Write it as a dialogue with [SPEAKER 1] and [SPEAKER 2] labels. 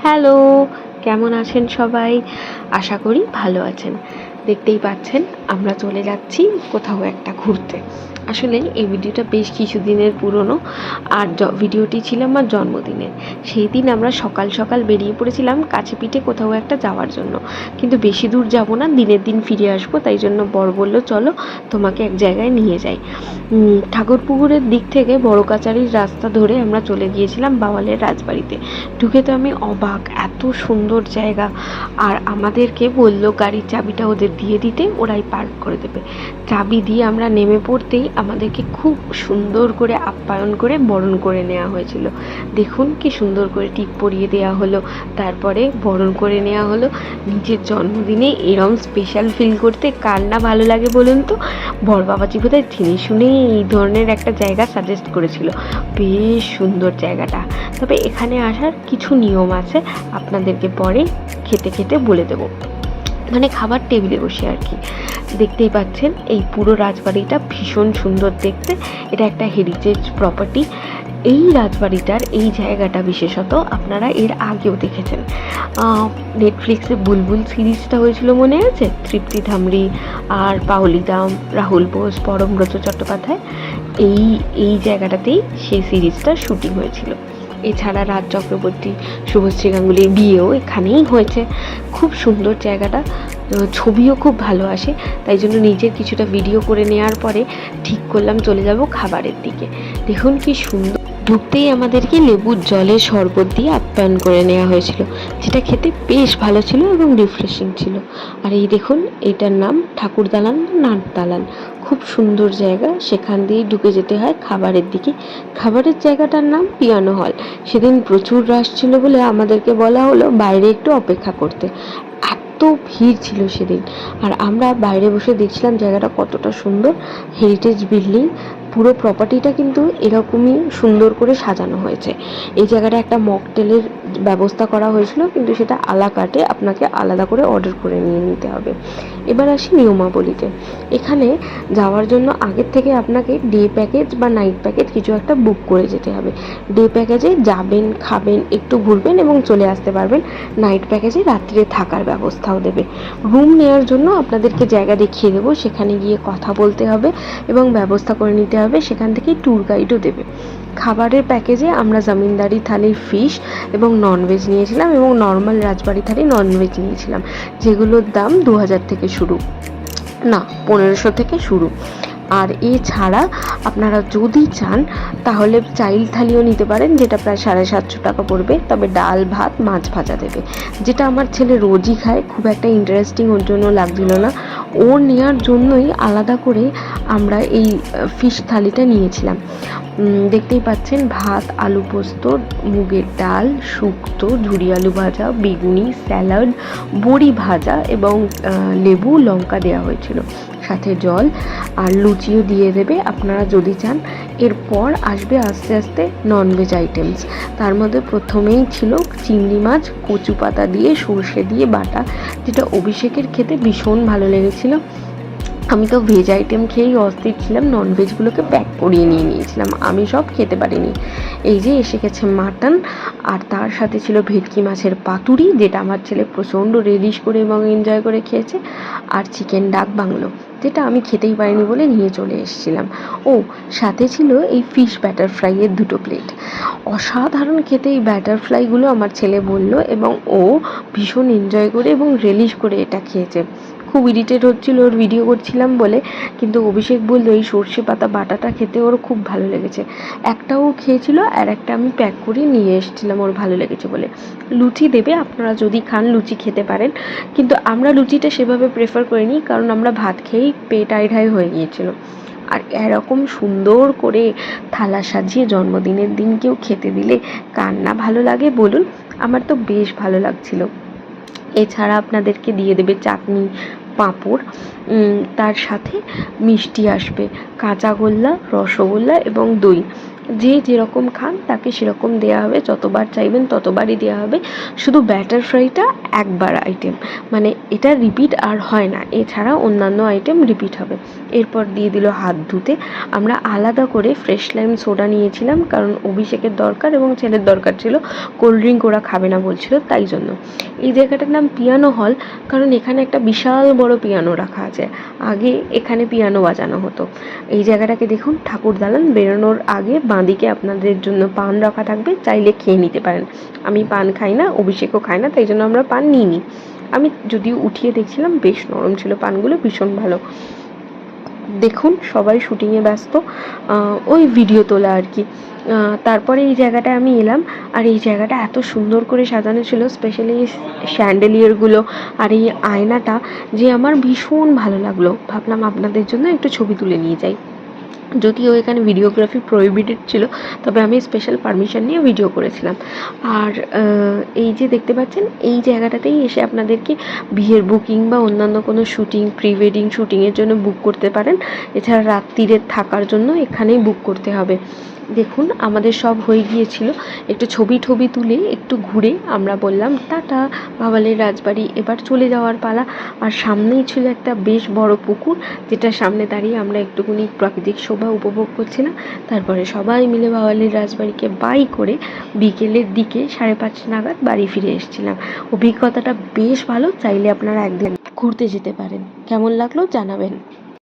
[SPEAKER 1] Hello কেমন আছেন সবাই? আশা করি ভালো আছেন। দেখতেই পাচ্ছেন আমরা চলে যাচ্ছি কোথাও একটা ঘুরতে। আসলে এই ভিডিওটা বেশ কিছুদিনের পুরনো আর ভিডিওটি ছিল আমার জন্মদিনের। সেই দিন আমরা সকাল সকাল বেরিয়ে পড়েছিলাম কাছে পিঠে কোথাও একটা যাওয়ার জন্য। কিন্তু বেশি দূর যাব না দিনের দিন ফিরে আসব তাই জন্য বর বলল চলো তোমাকে এক জায়গায় নিয়ে যাই। উম, ঠাকুরপুকুরের দিক থেকে বড় কাচারির রাস্তা ধরে আমরা চলে গিয়েছিলাম বাওয়ালের রাজবাড়িতে। ঢুকে তো আমি অবাক এত সুন্দর জায়গা। আর আমাদেরকে বলল গাড়ির চাবিটা ওদের দিয়ে দিতে ওরাই পার্ক করে দেবে। চাবি দিয়ে আমরা নেমে পড়তেই আমাদেরকে খুব সুন্দর করে আপ্যায়ন করে বরণ করে নেওয়া হয়েছিল। দেখুন কি সুন্দর করে টিপ পরিয়ে দেওয়া হলো। তারপরে বরণ করে নেওয়া হলো। নিজের জন্মদিনে এরম স্পেশাল ফিল করতে কার না ভালো লাগে বলুন তো? বড় বাবাজি বোধহয় জেনে শুনেই এই ধরনের একটা জায়গা সাজেস্ট করেছিল। বেশ সুন্দর জায়গাটা। তবে এখানে আসার কিছু নিয়ম আছে। আপনাদেরকে পরে খেতে খেতে বলে দেবো। মানে খাবার টেবিলে বসে আর কি। দেখতেই পাচ্ছেন, এই পুরো রাজবাড়িটা ভীষণ সুন্দর দেখতে। এটা একটা হেরিটেজ প্রপার্টি এই রাজবাড়িটার এই জায়গাটা বিশেষত আপনারা এর আগেও দেখেছেন। নেটফ্লিক্সে বুলবুল সিরিজটা হয়েছিল মনে আছে? তৃপ্তি ধামরি আর পাওলি দাম রাহুল বোস, পরমব্রত চট্টোপাধ্যায়। এই এই জায়গাটাতেই সেই সিরিজটার শুটিং হয়েছিল। এছাড়া রাজ চক্রবর্তী, শুভশ্রী গাঙ্গুলির বিয়েও এখানেই হয়েছে। খুব সুন্দর জায়গাটা ছবিও খুব ভালো আসে, তাই জন্য নিজের কিছুটা ভিডিও করে নেওয়ার পরে ঠিক করলাম চলে যাব খাবারের দিকে। দেখুন কি সুন্দর। ঢুকতেই আমাদেরকে লেবুর জলে শরবত দিয়ে আপ্যায়ন করে নেওয়া হয়েছিল, যেটা খেতে বেশ ভালো ছিল এবং রিফ্রেশিং ছিল। আর এই দেখুন, এটার নাম ঠাকুর দালান নাট দালান খুব সুন্দর জায়গা। সেখান দিয়ে ঢুকে যেতে হয় খাবারের দিকে। খাবারের জায়গাটার নাম পিয়ানো হল। সেদিন প্রচুর রাশ ছিল বলে আমাদেরকে বলা হলো বাইরে একটু অপেক্ষা করতে। এত ভিড় ছিল সেদিন। আর আমরা বাইরে বসে দেখছিলাম জায়গাটা কতটা সুন্দর। হেরিটেজ বিল্ডিং পুরো প্রপার্টিটা কিন্তু এরকমই সুন্দর করে সাজানো হয়েছে। এই জায়গাটা একটা মকটেলের ব্যবস্থা করা হয়েছিল, কিন্তু সেটা আলা কাটে আপনাকে আলাদা করে অর্ডার করে নিয়ে নিতে হবে। এবার আসি নিয়মাবলীতে। এখানে যাওয়ার জন্য আগের থেকে আপনাকে ডে প্যাকেজ বা নাইট প্যাকেজ কিছু একটা বুক করে যেতে হবে। ডে প্যাকেজে যাবেন, খাবেন, একটু ঘুরবেন এবং চলে আসতে পারবেন। নাইট প্যাকেজে রাত্রে থাকার ব্যবস্থাও দেবে। রুম নেওয়ার জন্য আপনাদেরকে জায়গা দেখিয়ে দেবো, সেখানে গিয়ে কথা বলতে হবে এবং ব্যবস্থা করে নিতে হবে, সেখান থেকে ট্যুর গাইডও দেবে। খাবারের প্যাকেজে আমরা জমিনদারি থালির ফিশ এবং ননভেজ নিয়েছিলাম এবং নর্মাল রাজবাড়ি থালি ননভেজ নিয়েছিলাম, যেগুলোর দাম দু হাজার থেকে শুরু। না, পনেরোশো থেকে শুরু। আর এছাড়া আপনারা যদি চান, তাহলে চাইল্ড থালিও নিতে পারেন, যেটা প্রায় সাড়ে সাতশো টাকা পড়বে। তবে ডাল, ভাত, মাছ ভাজা দেবে। যেটা আমার ছেলে রোজই খায়, খুব একটা ইন্টারেস্টিং ওর জন্য লাগছিল না। ও নেওয়ার জন্যই আলাদা করে আমরা এই ফিশ থালিটা নিয়েছিলাম। দেখতেই পাচ্ছেন, ভাত, আলু পোস্ত, মুগের ডাল, শুক্তো ঝুড়ি আলু ভাজা, বেগুনি, স্যালাড, বড়ি ভাজা এবং লেবু, লঙ্কা দেওয়া হয়েছিল। সাথে জল আর লুচিও দিয়ে দেবে। আপনারা যদি চান, এরপর আসবে আস্তে আস্তে ননভেজ আইটেমস তার মধ্যে প্রথমেই ছিল চিংড়ি মাছ কচু পাতা দিয়ে সর্ষে দিয়ে বাটা, যেটা অভিষেকের খেতে ভীষণ ভালো লেগেছিল। আমি তো ভেজ আইটেম খেয়েই অস্থির ছিলাম নন ভেজগুলোকে প্যাক করিয়ে নিয়ে নিয়েছিলাম। আমি সব খেতে পারিনি। এই যে এসে গেছে মাটন আর তার সাথে ছিল ভেটকি মাছের পাতুরি, যেটা আমার ছেলে প্রচণ্ড রেলিশ করে এবং এনজয় করে খেয়েছে, আর চিকেন ডাক বাংলো, যেটা আমি খেতেই পারিনি বলে নিয়ে চলে এসেছিলাম। ও, সাথে ছিল এই ফিশ ব্যাটার ফ্রাইয়ের দুটো প্লেট অসাধারণ খেতে এই ব্যাটার ফ্রাইগুলো আমার ছেলে বলল, এবং ও ভীষণ এনজয় করে এবং রিলিশ করে এটা খেয়েছে। খুব ইরিটেট হচ্ছিল, ওর ভিডিও করছিলাম বলে। কিন্তু অভিষেক বলল, এই সর্ষে পাতা বাটাটা খেতে ওর খুব ভালো লেগেছে। একটাও খেয়েছিল আর একটা আমি প্যাক করে নিয়ে এসেছিলাম, ওর ভালো লেগেছে বলে। লুচি দেবে, আপনারা যদি খান লুচি খেতে পারেন। কিন্তু আমরা লুচিটা সেভাবে প্রেফার করিনি, কারণ আমরা ভাত খেয়েই পেট আইঢাই হয়ে গিয়েছিল। আর এরকম সুন্দর করে থালা সাজিয়ে জন্মদিনের দিন কেউ খেতে দিলে কার না ভালো লাগে বলুন? আমার তো বেশ ভালো লাগছিল। এছাড়া আপনাদেরকে দিয়ে দেবে চাটনি পাঁপড় তার সাথে মিষ্টি আসবে। কাঁচাগোল্লা রসগোল্লা এবং দই। যে যেরকম খান, তাকে সেরকম দেওয়া হবে। যতবার চাইবেন ততবারই দেওয়া হবে। শুধু ব্যাটার ফ্রাইটা একবার আইটেম মানে এটা রিপিট আর হয় না। এছাড়া অন্যান্য আইটেম রিপিট হবে। এরপর দিয়ে দিল হাত ধুতে। আমরা আলাদা করে ফ্রেশ লাইম সোডা নিয়েছিলাম কারণ অভিষেকের দরকার এবং ছেলের দরকার ছিল। কোল্ড ড্রিঙ্ক ওরা খাবে না বলছিল, তাই জন্য। এই জায়গাটার নাম পিয়ানো হল কারণ এখানে একটা বিশাল বড় পিয়ানো রাখা আছে। আগে এখানে পিয়ানো বাজানো হতো। এই জায়গাটাকে দেখুন, ঠাকুর দালান বেরোনোর আগে বাঁদিকে আপনাদের জন্য পান রাখা থাকবে, চাইলে খেয়ে নিতে পারেন। আমি পান খাই না, অভিষেকও খায় না, তাই জন্য আমরা পান নিইনি। আমি যদিও উঠিয়ে দেখছিলাম, বেশ নরম ছিল পানগুলো, ভীষণ ভালো। দেখুন, সবাই শুটিংয়ে ব্যস্ত ওই ভিডিও তোলা আর কি। তারপরে এই জায়গাটায় আমি এলাম, আর এই জায়গাটা এত সুন্দর করে সাজানো ছিল স্পেশালি স্যান্ডেলিয়ারগুলো আর এই আয়নাটা, যে আমার ভীষণ ভালো লাগল। ভাবলাম আপনাদের জন্য একটু ছবি তুলে নিয়ে যাই। যদিও এখানে ভিডিওগ্রাফি প্রহিবিটেড ছিল, তবে আমি স্পেশাল পারমিশন নিয়ে ভিডিও করেছিলাম। আর এই যে দেখতে পাচ্ছেন, এই জায়গাটাতেই এসে আপনাদেরকে বিয়ের বুকিং বা অন্যান্য কোনো শুটিং প্রি ওয়েডিং শুটিংয়ের জন্য বুক করতে পারেন। এছাড়া রাত্রিরে থাকার জন্য এখানেই বুক করতে হবে। দেখুন, আমাদের সব হয়ে গিয়েছিল। একটু ছবি টবি তুলে একটু ঘুরে আমরা বললাম, টাটা বাবালের রাজবাড়ি। এবার চলে যাওয়ার পালা। আর সামনেই ছিল একটা বেশ বড় পুকুর, যেটা সামনে দাঁড়িয়ে আমরা একটুখানি প্রাকৃতিক শোভা উপভোগ করছিলাম তারপরে সবাই মিলে বাওয়ালির রাজবাড়িকে বাই করে বিকেলের দিকে সাড়ে পাঁচটা নাগাদ বাড়ি ফিরে এসেছিলাম। অভিজ্ঞতাটা বেশ ভালো, চাইলে আপনারা একদিন ঘুরতে যেতে পারেন। কেমন লাগল জানাবেন।